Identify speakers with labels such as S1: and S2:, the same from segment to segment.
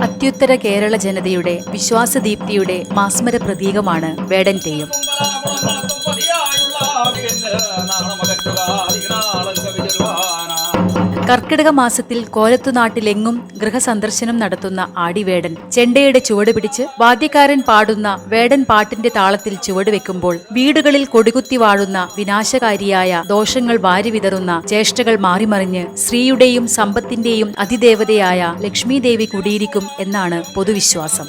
S1: അത്യുത്തര കേരള ജനതയുടെ വിശ്വാസദീപ്തിയുടെ മാസ്മര പ്രതീകമാണ് വേടൻ തെയ്യം. കർക്കിടക മാസത്തിൽ കോലത്തുനാട്ടിലെങ്ങും ഗൃഹസന്ദർശനം നടത്തുന്ന ആടിവേടൻ ചെണ്ടയുടെ ചുവട് പിടിച്ച് വാദ്യക്കാരൻ പാടുന്ന വേടൻ പാട്ടിന്റെ താളത്തിൽ ചുവടുവെക്കുമ്പോൾ വീടുകളിൽ കൊടികുത്തി വാഴുന്ന വിനാശകാരിയായ ദോഷങ്ങൾ വാരിവിതറുന്ന ചേഷ്ടകൾ മാറിമറിഞ്ഞ് സ്ത്രീയുടെയും സമ്പത്തിന്റെയും അതിദേവതയായ ലക്ഷ്മീദേവി കുടിയിരിക്കും എന്നാണ് പൊതുവിശ്വാസം.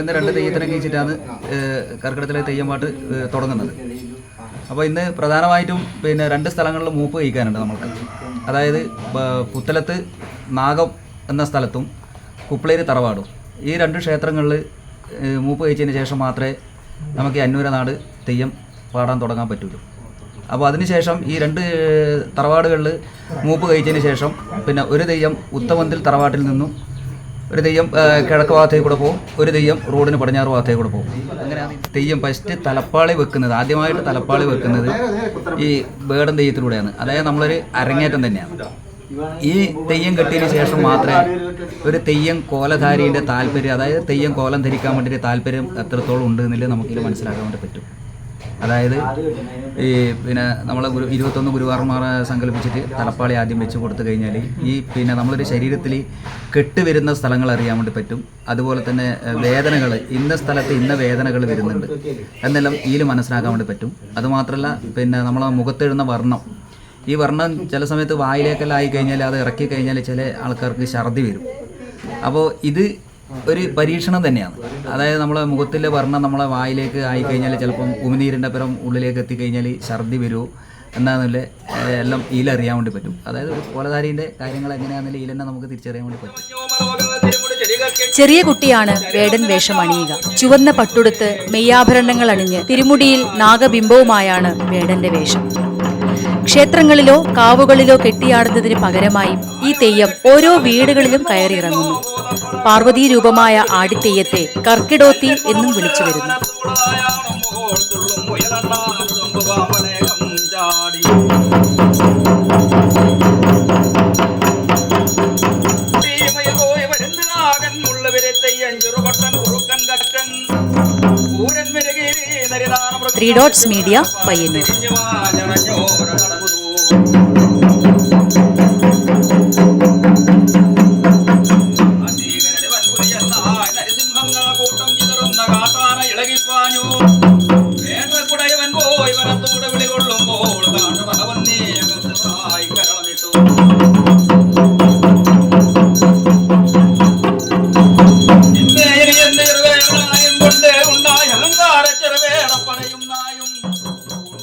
S2: നമ്മളിന്ന് രണ്ട് തെയ്യത്തിനെ കഴിച്ചിട്ടാണ് കർക്കിടത്തിലെ പാട്ട് തുടങ്ങുന്നത്. അപ്പോൾ ഇന്ന് പ്രധാനമായിട്ടും പിന്നെ രണ്ട് സ്ഥലങ്ങളിൽ മൂപ്പ് കഴിക്കാനുണ്ട് നമ്മൾക്ക്. അതായത് പുത്തലത്ത് നാഗം എന്ന സ്ഥലത്തും കുപ്പളേരി തറവാടും. ഈ രണ്ട് ക്ഷേത്രങ്ങളിൽ മൂപ്പ് കഴിച്ചതിന് ശേഷം മാത്രമേ നമുക്ക് ഈ അന്നൂര നാട് തെയ്യം പാടാൻ തുടങ്ങാൻ പറ്റുള്ളൂ. അപ്പോൾ അതിനുശേഷം ഈ രണ്ട് തറവാടുകളിൽ മൂപ്പ് കഴിച്ചതിന് ശേഷം പിന്നെ ഒരു തെയ്യം ഉത്തമന്തിൽ തറവാട്ടിൽ നിന്നും ഒരു തെയ്യം കിഴക്ക് ഭാഗത്തേക്ക് കൂടെ പോകും. ഒരു തെയ്യം റോഡിന് പടിഞ്ഞാറ് ഭാഗത്തേക്ക് കൂടെ പോകും. അങ്ങനെയാണ് തെയ്യം ഫസ്റ്റ് തലപ്പാളി വെക്കുന്നത്. ആദ്യമായിട്ട് തലപ്പാളി വെക്കുന്നത് ഈ വേടൻ തെയ്യത്തിലൂടെയാണ്. അതായത് നമ്മളൊരു അരങ്ങേറ്റം തന്നെയാണ്. ഈ തെയ്യം കെട്ടിയതിന് ശേഷം മാത്രമേ ഒരു തെയ്യം കോലധാരിയുടെ താല്പര്യം അതായത് തെയ്യം കോലം ധരിക്കാൻ വേണ്ടിയിട്ട് താല്പര്യം എത്രത്തോളം ഉണ്ട് എന്നുള്ളത് നമുക്കിത് മനസ്സിലാക്കാൻ വേണ്ടി പറ്റും. അതായത് ഈ പിന്നെ നമ്മൾ ഗുരു ഇരുപത്തൊന്ന് ഗുരുവാർമാരെ സങ്കല്പിച്ചിട്ട് തലപ്പാളി ആദ്യം വെച്ച് കൊടുത്തു കഴിഞ്ഞാൽ ഈ പിന്നെ നമ്മളൊരു ശരീരത്തിൽ കെട്ടുവരുന്ന സ്ഥലങ്ങൾ അറിയാൻ വേണ്ടി പറ്റും. അതുപോലെ തന്നെ വേദനകൾ ഇന്ന സ്ഥലത്ത് ഇന്ന വേദനകൾ വരുന്നുണ്ട് എന്നെല്ലാം ഇതിൽ മനസ്സിലാക്കാൻ വേണ്ടി പറ്റും. അതുമാത്രമല്ല പിന്നെ നമ്മളെ മുഖത്തെഴുന്ന വർണം. ഈ വർണം ചില സമയത്ത് വായിലേക്കെല്ലാം ആയി കഴിഞ്ഞാൽ അത് ഇറക്കി കഴിഞ്ഞാൽ ചില ആൾക്കാർക്ക് ഛർദി വരും. അപ്പോൾ ഇത് ഒരു പരീക്ഷണം തന്നെയാണ്. അതായത് നമ്മളെ മുഖത്തിലെ വർണം നമ്മളെ വായിലേക്ക് ആയിക്കഴിഞ്ഞാൽ ചിലപ്പം ഉമിനീരിന്റെ പുറം ഉള്ളിലേക്ക് എത്തിക്കഴിഞ്ഞാൽ ഛർദി വരുമോ എന്നാന്നല്ലേ ഏഹ്, എല്ലാം ഈലറിയാൻ വേണ്ടി പറ്റും. അതായത് കൊലധാരീന്റെ കാര്യങ്ങൾ എങ്ങനെയാണെന്നുള്ള ഈലെന്നെ നമുക്ക് തിരിച്ചറിയാൻ വേണ്ടി പറ്റും.
S1: ചെറിയ കുട്ടിയാണ് വേടൻ വേഷം അണിയുക. ചുവന്ന പട്ടുടുത്ത് മെയ്യാഭരണങ്ങൾ അണിഞ്ഞ് തിരുമുടിയിൽ നാഗബിംബവുമായാണ് വേടന്റെ വേഷം. ക്ഷേത്രങ്ങളിലോ കാവുകളിലോ കെട്ടിയാടുന്നതിന് പകരമായി ഈ തെയ്യം ഓരോ വീടുകളിലും കയറിയിറങ്ങുന്നു. പാർവതീ രൂപമായ ആടിത്തെയ്യത്തെ കർക്കിടോത്തി എന്നും വിളിച്ചു വരുന്നു. Three Dots Media Payyannur.